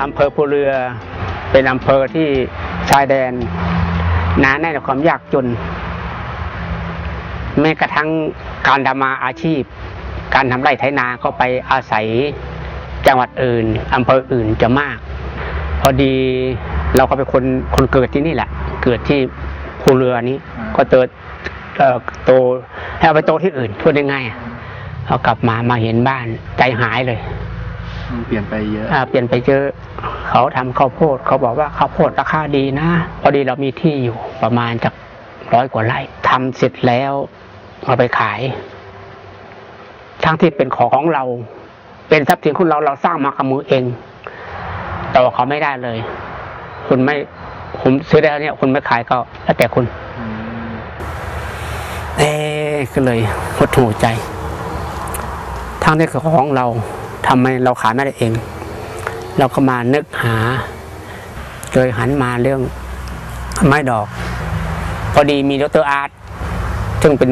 อำเภอภูเรือ เป็นอำเภอที่ชายแดนหนาแน่นความยากจน แม้กระทั่งการทำมาอาชีพ การทำไร่ไถนาก็ไปอาศัยจังหวัดอื่นอำเภออื่นจะมาก พอดีเราก็เป็นคนคนเกิดที่นี่แหละ เกิดที่ภูเรือนี้ ก็เติเอ่อโตให้เอาไปโตที่อื่นพูดได้ง่ายอะเอากลับมามาเห็นบ้านใจหายเลย เปลี่ยนไปเยอะอ่าเปลี่ยนไปเจอเขาทำข้าวโพดเขาบอกว่าข้าวโพดราคาดีนะ พอดีเรามีที่อยู่ประมาณจากร้อยกว่าไร่ทำเสร็จแล้วเอาไปขาย ทั้งที่เป็นของของเรา เป็นทรัพย์สินของเราเราสร้างมากับมือเองแต่ว่าเขาไม่ได้เลย คุณไม่ผมซื้อได้แล้วเนี่ย คุณไม่ขายก็แล้วแต่คุณเอ๊ก็เลยหดหูใจทั้งที่คือของเรา ทำไมเราขายไม่ได้เอง เราก็มานึกหาเลยหันมาเรื่องไม้ดอก พอดีมีดรอาร์ตซึ่งเป็น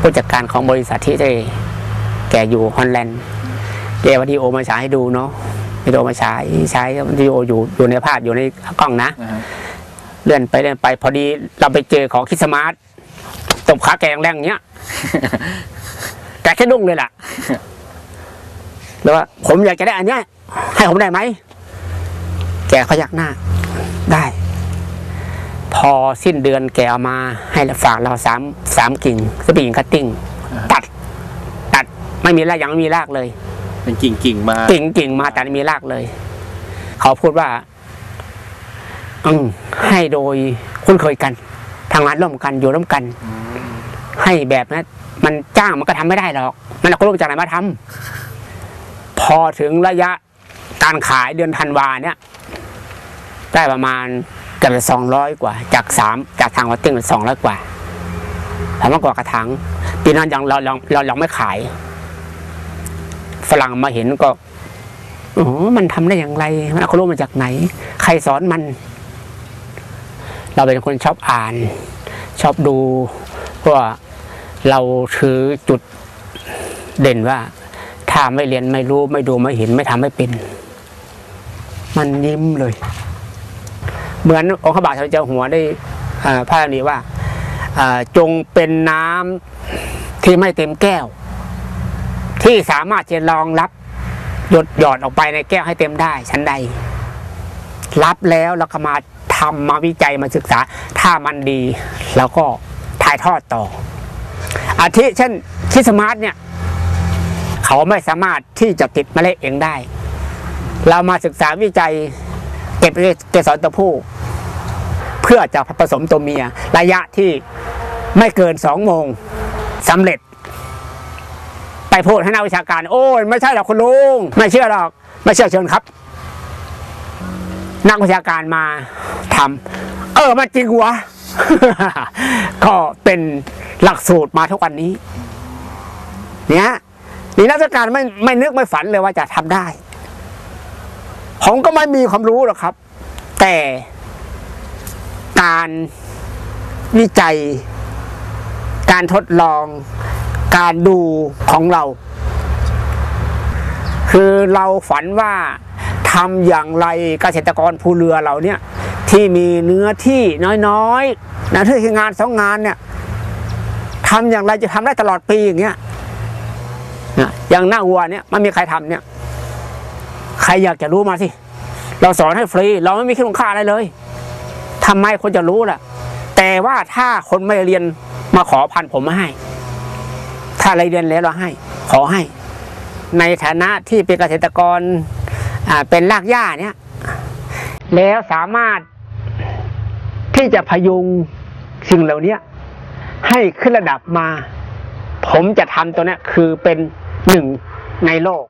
ผู้จัดการของบริษัทที่ได้แกอยู่ฮอลแลนด์เดี๋ยววิดีโอมาฉายให้ดูเนาะวิดีโอมาฉายใช้วิดีโออยู่อยู่ในภาพอยู่ในกล้องนะนะฮะเลื่อนไปเลื่อนไป พอดีเราไปเจอของคิดสมาร์ทตบขาแกงแรงเนี้ยแกแค่ดุ้งเลยล่ะ แล้วว่า ผมอยากจะได้อันเนี้ย ให้ผมได้ไหม แกพยักหน้า ได้ พอสิ้นเดือนแกเอามาให้ฝากเราสามสามกิ่งสปริงคัตติ้งตัด ตัดไม่มีรากยังไม่มีรากเลย เป็นกิ่งกิ่งๆมากิ่งกิ่งมาแต่ไม่มีรากเลย เขาพูดว่า อืมให้โดยคุ้นเคยกันทำงานร่วมกันอยู่ร่วมกันอืมให้แบบนั้นมันจ้างมันก็ทำไม่ได้หรอก มันเอาคนรู้จากไหนมาทำพ อถึงระยะการขายเดือนธันวาเนี่ยได้ประมาณเกือบจะสองร้อยกว่า จากสามจากทางวัดติ้งสองร้อยกว่าถามว่ากกว่ากระถางปีนั้นยังเราเราเรายังไม่ขาย ฝรั่งมาเห็นก็อ๋อมันทำได้อย่างไร มันเอาความรู้มาจากไหน ใครสอนมัน เราเป็นคนชอบอ่าน ชอบดูเพราะว่าเราถือจุดเด่นว่า ถ้าไม่เรียนไม่รู้ไม่ดูไม่เห็นไม่ทำไม่เป็น มันยิ้มเลย เหมือนองค์ขบาทสมเจเจ้าหัวได้พระราณีว่าจงเป็นน้ำที่ไม่เต็มแก้ว ที่สามารถจะรองรับหยดหยอดออกไปในแก้วให้เต็มได้ชั้นใด รับแล้วแล้วก็มาทำมาวิจัยมาศึกษา ถ้ามันดี แล้วก็ถ่ายทอดต่ออาทิเช่นคิดสมาร์ทเนี่ย เขาไม่สามารถที่จะติดเมล็ดเองได้ เรามาศึกษาวิจัยเก็บเกสรตัวผู้ เพื่อจะผสมตัวเมีย ระยะที่ไม่เกินสองโมงสำเร็จ ไปพูดให้นักวิชาการ โอ้ยไม่ใช่หรอกคุณลุง ไม่เชื่อหรอก ไม่เชื่อเชิญครับ นักวิชาการมาทำเออมันจริงวะก็เป็นหลักสูตรมาทุกวันนี้ เนี่ย นี่นักการไม่ไม่นึกไม่ฝันเลยว่าจะทำได้ ผมก็ไม่มีความรู้หรอกครับ แต่การวิจัย การทดลอง การดูของเรา คือเราฝันว่าทำอย่างไรเกษตรกรภูเรือเราเนี่ย ที่มีเนื้อที่น้อยๆนะที่งานสองงานเนี่ยทำอย่างไรจะทำได้ตลอดปีอย่างเงี้ย นะอย่างหน้าวัวเนี่ยไม่มีใครทำเนี่ย ใครอยากจะรู้มาสิ เราสอนให้ฟรี เราไม่มีค่าค่าอะไรเลยทำไมคนจะรู้ล่ะ แต่ว่าถ้าคนไม่เรียนมาขอพันผมม่ให้ ถ้าอะไรเรียนแล้วเราให้ ขอให้ ในฐานะที่เป็นเกษตรกรเป็นรากหญ้าเนี่ย แล้วสามารถที่จะพยุงสิ่งเหล่านี้ให้ขึ้นระดับมา ผมจะทำตัวนี้คือเป็นหนึ่งในโลก